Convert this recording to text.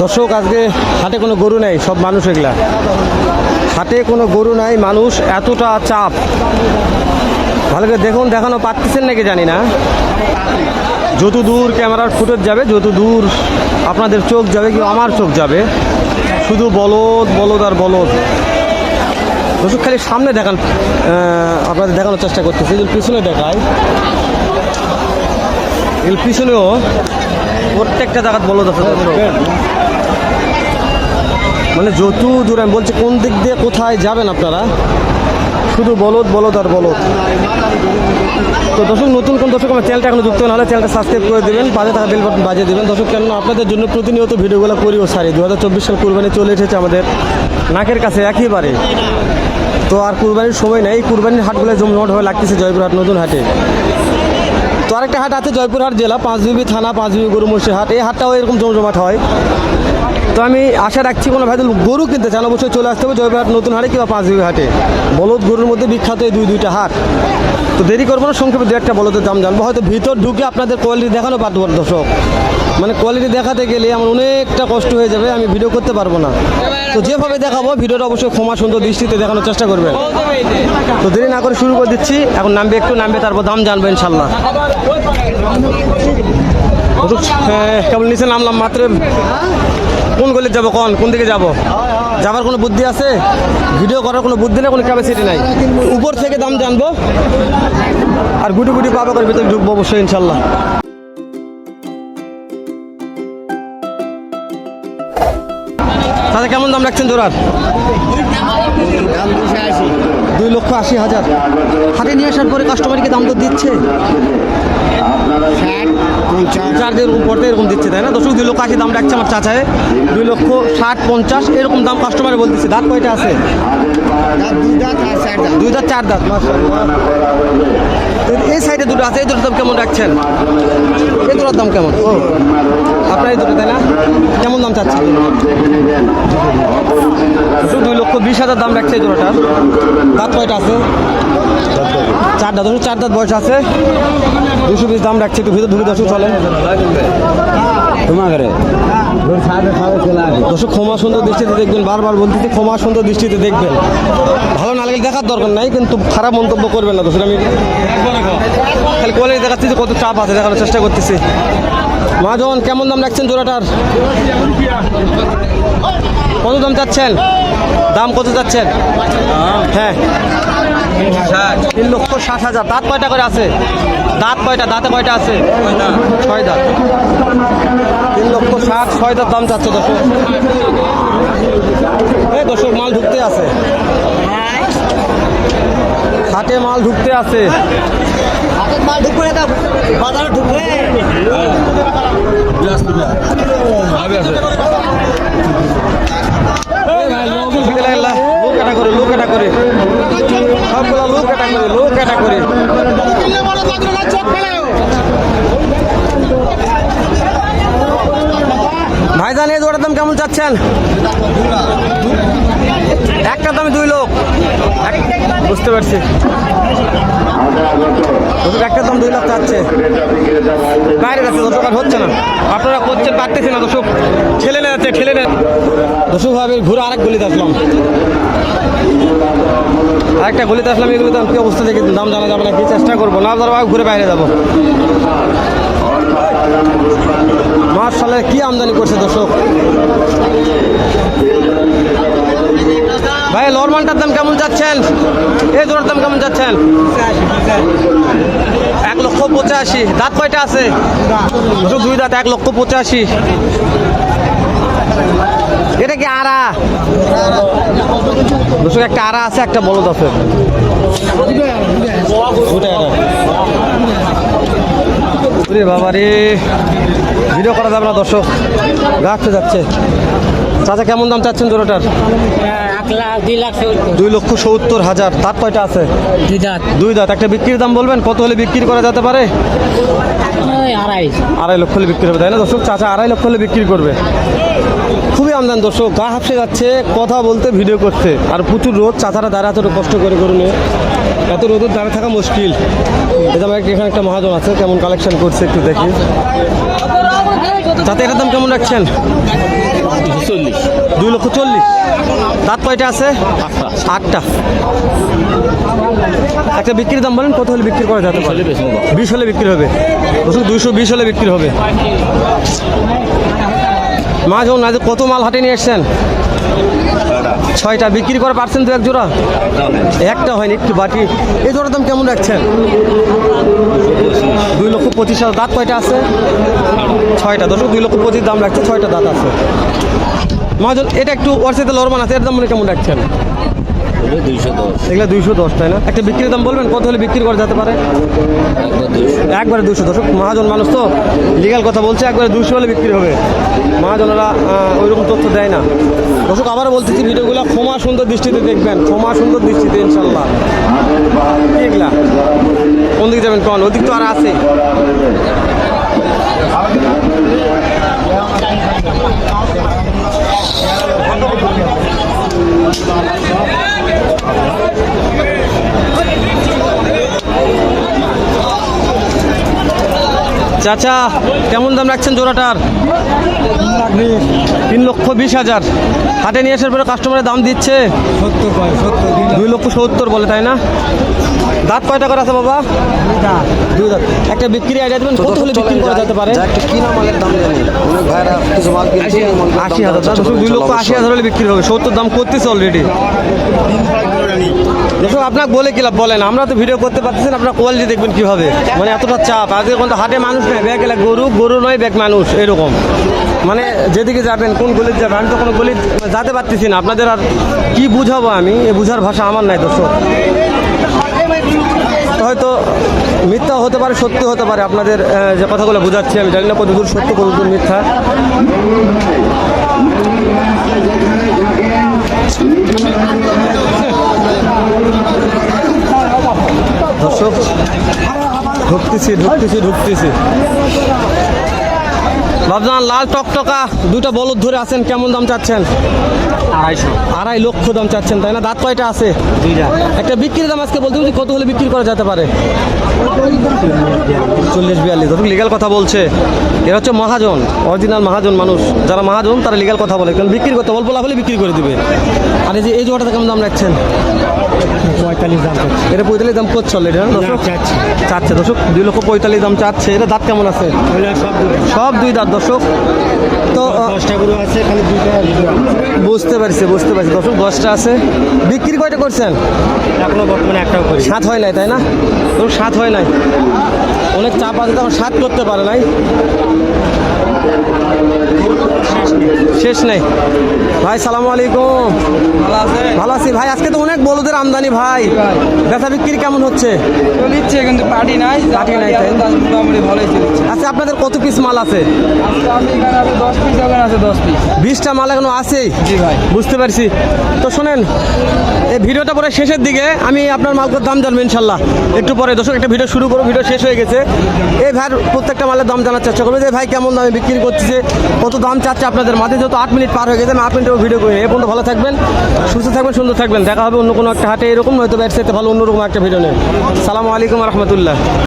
দর্শক, আজকে হাটে কোনো গরু নেই, সব মানুষ এগুলা। হাটে কোনো গরু নাই, মানুষ এতটা চাপ। ভালো করে দেখুন, দেখানো পাচ্ছেন নাকি জানি না। যত দূর ক্যামেরার ফুটেজ যাবে, যত দূর আপনাদের চোখ যাবে কি আমার চোখ যাবে, শুধু বলদ বলদ আর বলদ। দর্শক, খালি সামনে দেখান আপনাদের দেখানোর চেষ্টা করতেছি। পিছনে দেখায়। পিছনেও প্রত্যেকটা জায়গায় বলদ আছে মানে যত দূর আমি বলছি, কোন দিক দিয়ে কোথায় যাবেন আপনারা? শুধু বলদ বলদ আর বলদ। তো দর্শক, নতুন কোন দর্শক আমার চ্যানেলটা এখনও যুক্ত না হলে চ্যানেলটা সাবস্ক্রাইব করে দেবেন, পাশে থাকা বেল বাটন বাজিয়ে দেবেন। দর্শক কেন আপনাদের জন্য প্রতিনিয়ত ভিডিওগুলো করি ও সারি দু হাজার চব্বিশ সাল কুরবানি চলে এসেছে আমাদের নাকের কাছে একেবারে। তো আর কুরবানির সময় নেই কুরবানির হাটগুলো জমজমাট হয়ে লাগতেছে জয়পুরহাট নতুন হাটে। তো আরেকটা হাট আছে জয়পুরহাট জেলা, পাঁচবিবি থানা, পাঁচবিবি গরু মহিষের হাট। এই হাটটাও এরকম জমজমাট হয়। তো আমি আশা রাখছি কোনো ভাই গরু কিনতে চান, অবশ্যই চলে আসতে হবে জয়পুরহাট নতুন হাটে কিংবা পাঁচবিবি হাটে। বলদ গরুর মধ্যে বিখ্যাত এই দুই, দুইটা হাট। তো দেরি করব না, সংক্ষেপে দু একটা বলদের দাম জানব। হয়তো ভিতর ঢুকে আপনাদের কোয়ালিটি দেখানো পারব দর্শক। মানে কোয়ালিটি দেখাতে গেলে আমার অনেকটা কষ্ট হয়ে যাবে আমি ভিডিও করতে পারব না। তো যেভাবে দেখাবো ভিডিওটা অবশ্যই ক্ষমা সুন্দর দৃষ্টিতে দেখানোর চেষ্টা করবেন। তো দেরি না করে শুরু করে দিচ্ছি এখন নামবে একটু নামবে তারপর দাম জানব ইনশাল্লাহ। হ্যাঁ, কেবল নিচে নামলাম মাত্র। কোন গলিতে যাব কোন? কোন দিকে যাব? যাবার কোনো বুদ্ধি আছে? ভিডিও করার কোনো বুদ্ধি নেই কোনো ক্যাপাসিটি নাই। উপর থেকে দাম জানব। আর গুটি গুটি পাবা করে ভিতরে ঢুকবো অবশ্যই ইনশাল্লাহ। তাহলে কেমন দাম রাখছেন জোড়ার? দুই লক্ষ আশি হাজার। হাতে নিয়ে আসার পরে কাস্টমারকে দাম তো দিচ্ছে? চার এরকম পড়তে এরকম দিচ্ছে তাই না? দর্শক দুই লক্ষ আশি দাম রাখছে আমার চাচায়। দুই লক্ষ ষাট পঞ্চাশ এরকম দাম কাস্টমারে বলতেছে। দাঁত কয়টা আছে? দুই দাঁত চার দাঁত। এই সাইডে দুটো আছে, এই দুটোর দাম কেমন রাখছেন? এই দুটোর দাম কেমন? ও আপনার এই দুটো, তাই না? কেমন দাম চাচ্ছেন? দুই লক্ষ বিশ হাজার দাম রাখছে এই দুটোটার দাঁত কয়টা আছে? চার দাঁত চার দাঁত বয়স আছে। দুশো বিশ দাম রাখছে, একটু ভিতরে ঢুকে চলে তোমাকে দর্শক ক্ষমা সুন্দর দৃষ্টিতে দেখবেন বারবার বলতেছি ক্ষমা সুন্দর দৃষ্টিতে দেখবেন। ভালো না লাগলে দেখার দরকার নাই কিন্তু খারাপ মন্তব্য করবেন না। দর্শক আমি খালি কোয়ালিটি দেখাচ্ছি যে কত চাপ আছে দেখানোর চেষ্টা করতেছি। মহাজন কেমন দাম রাখছেন জোড়াটার? কত দাম চাচ্ছেন? দাম কত চাচ্ছেন? হ্যাঁ। তিন লক্ষ ষাট হাজার। দাঁত কয়টা করে আছে? দাঁত কয়টা? দাঁতে কয়টা আছে? ছয় দাঁত। দাঁত দাম চাচ্ছে দর্শক? এই দর্শক মাল ঢুকতে আছে। হাটে মাল ঢুকতে আছে। লোক এটা করে লোক এটা করে। সবগুলো লোক এটা করে লোক এটা করে। ভাইজান এই দাম কেমন চাচ্ছেন? একটা দামে দুই লোক। বুঝতে পারছি। একটা দাম দুই লাখ চাচ্ছে। বাইরে যাচ্ছে দর্শক আর হচ্ছে না। আপনারা করছেন পারতেছি না, দর্শক। ঠেলে নিয়ে যাচ্ছে ঠেলে নিয়ে দর্শক ভাবে ঘুরে আরেক গলিতে আসলাম। আরেকটা গলিতে আসলাম এগুলো দাম কি অবস্থা দেখি দাম জানা যাবে না, কি চেষ্টা করব। না ধরো ঘুরে বাইরে যাব। মার্শালে কি আমদানি করছে দর্শক? ভাই লরমানটার দাম কেমন যাচ্ছেন? এই জোড়ার দাম কেমন যাচ্ছেন? এক লক্ষ পঁচাশি। দাঁত কয়টা আছে? দুই দাঁত, এক লক্ষ পঁচাশি। এটা কি আড়া দর্শক, একটা আড়া আছে, একটা বলদ আছে। ওরে বাবা রে। ভিডিও করা যাবে না দর্শক। গাছতে যাচ্ছে। চাচা কেমন দাম চাচ্ছেন জোড়াটার? দুই লক্ষ সত্তর হাজার। দাঁত কয়টা আছে? দুই দাঁত। একটা বিক্রির দাম বলবেন? কত হলে বিক্রি করা যেতে পারে? আড়াই। লক্ষ হলে বিক্রি হবে তাই না দর্শক? চাচা আড়াই লক্ষ হলে বিক্রি করবে। খুবই আমদানি দর্শক। গা হাফসে যাচ্ছে কথা বলতে ভিডিও করতে। আর প্রচুর রোদ। চাচারা দাঁড়া কষ্ট করে করে নিয়ে। এত রোদের দাঁড়িয়ে থাকা মুশকিল। যে আমার এখানে একটা মহাজন আছে কেমন কালেকশন করছে একটু দেখি। তাতে এটার দাম কেমন রাখছেন? চল্লিশ। দুই লক্ষ চল্লিশ। দাঁত কয়টা আছে? আটটা। একটা বিক্রির দাম বলেন কত হলে বিক্রি করা যেতে পারে? বিশ হলে বিক্রি হবে। ওষুধ দুইশো বিশ হলে বিক্রি হবে। মা যখন আজ কত মাল হাটে নিয়ে এসছেন? ছয়টা বিক্রি করে পারছেন তো এক জোড়া? একটা হয়নি, একটু বাকি। এই জোড়ার দাম কেমন রাখছেন? দুই লক্ষ পঁচিশ হাজার, দাঁত কয়টা আছে? ছয়টা দশ দুই লক্ষ পঁচিশ দাম রাখছে, ছয়টা দাঁত আছে। মহাজন, এটা একটু ওর সাথে আছে, এর দাম মনে কেমন রাখছেন? দুইশো দশ। এগুলো দুইশো দশ তাই না? একটা বিক্রির দাম বলবেন কত হলে বিক্রি করা যেতে পারে? একবারে দুশো দশক মহাজন মানুষ তো। লিগাল কথা বলছে একবারে দুশো হলে বিক্রি হবে। মহাজনেরা ওই রকম তথ্য দেয় না। দর্শক আবারও বলতেছি ভিডিওগুলো ক্ষমা সুন্দর দৃষ্টিতে দেখবেন ক্ষমা সুন্দর দৃষ্টিতে ইনশাল্লাহ এগুলা? কোন দিকে যাবেন কোন? ওদিক তো আর আছে। চাচা কেমন দাম রাখছেন জোড়াটার? তিন লক্ষ বিশ হাজার। হাটে নিয়ে আসার পরে কাস্টমারের দাম দিচ্ছে। দুই লক্ষ সত্তর বলে তাই না? দাঁত কয়টা করে আছে বাবা? দুই দাঁত একটা বিক্রি আইডিয়া দেবেন কত হলে বিক্রি করা যেতে পারে? একটা কিনা মালের দাম জানি। অনেক ভাইরা কিছু মাল কিনছে আশি হাজার। দুই লক্ষ আশি হাজার হলে বিক্রি হবে। সত্তর দাম করতেছে অলরেডি দর্শক, আপনাকে বলে কি লাভ? বলেন, আমরা তো ভিডিও করতে পারতেছি না, আপনার কোয়ালিটি দেখবেন কীভাবে? মানে এতটা চাপ। আজকে কিন্তু হাটে মানুষ নেই, ব্যাগ এলা গরু গরু নয়, ব্যাগ মানুষ, এরকম। মানে যেদিকে যাবেন, কোন গলিতে যাবেন, আমি তো কোনো গলি যাতে পারতেছি না। আপনাদের আর কি বুঝাবো আমি? এ বুঝার ভাষা আমার নাই, দর্শক। হয়তো মিথ্যা হতে পারে, সত্যি হতে পারে। আপনাদের যে কথাগুলো বোঝাচ্ছি আমি, জানি না কতদূর সত্য, কতদূর মিথ্যা দর্শক ঢুকতেছি ঢুকতেছি ঢুকতেছি। বাবজান লাল টকটকা দুইটা বলদ ধরে আছেন কেমন দাম চাচ্ছেন? আড়াইশো। আড়াই লক্ষ দাম চাচ্ছেন তাই না? দাঁত কয়টা আছে? দুইটা। একটা বিক্রির দাম আজকে বলতে কত হলে বিক্রি করা যেতে পারে? চল্লিশ বিয়াল্লিশ। ধরুন লিগাল কথা বলছে। এরা হচ্ছে মহাজন অরিজিনাল মহাজন মানুষ। যারা মহাজন তারা লিগাল কথা বলে। কারণ বিক্রি করতে অল্প লাভ হলে বিক্রি করে দিবে। আর এই যে এই জোয়াটা কেমন দাম রাখছেন? পঁয়তাল্লিশ দাম এটা পঁয়তাল্লিশ দাম করছে অলরেডি হ্যাঁ চাচ্ছে। দর্শক। দুই লক্ষ পঁয়তাল্লিশ দাম চাচ্ছে। এটা দাঁত কেমন আছে? সব দুই দাঁত। দর্শক। তো আহ, দশটা গরু আছে খালি দুইটা। বুঝতে পারছি বুঝতে পারছি। দর্শক দশটা আছে। বিক্রি কয়টা করছেন? এখনও বর্তমানে একটাও করি সাত হয় নাই তাই না? তখন সাত হয় নাই। অনেক চাপ আছে তখন সাত করতে পারে নাই। শেষ নেই। ভাই সালাম আলাইকুম। ভালো আছে। ভালো আছি ভাই আজকে তো অনেক বলদের আমদানি ভাই। ব্যথা বিক্রি কেমন হচ্ছে? কিন্তু পার্টি নাই। পার্টি নাই, মোটামুটি ভালোই চলছে। আচ্ছা আপনাদের কত পিস মাল আছে? আমি এখানে দশ পিস আছে দশ পিস বিশটা মাল এখনও আছেই জি ভাই। বুঝতে পারছি। তো শোনেন এই ভিডিওটা পরে শেষের দিকে আমি আপনার মালকের দাম জানব ইনশাল্লাহ। একটু পরে দর্শক একটা ভিডিও শুরু করব ভিডিও শেষ হয়ে গেছে। এই ভাইয়ের প্রত্যেকটা মালের দাম জানার চেষ্টা করবে যে ভাই কেমন দামে বিক্রি করতেছে। কত দাম চাচ্ছে আপনাদের মাঝে? যেহেতু আট মিনিট পার হয়ে গেছে, আমি আট মিনিটেও ভিডিও করি এ পর্যন্ত ভালো থাকবেন, সুস্থ থাকবেন, সুন্দর থাকবেন। দেখা হবে অন্য কোনো একটা হাটে এরকম হয়তো ব্যাট ভালো অন্যরকম একটা ভিডিও নেই সালামু আলাইকুম রহমতুল্লাহ।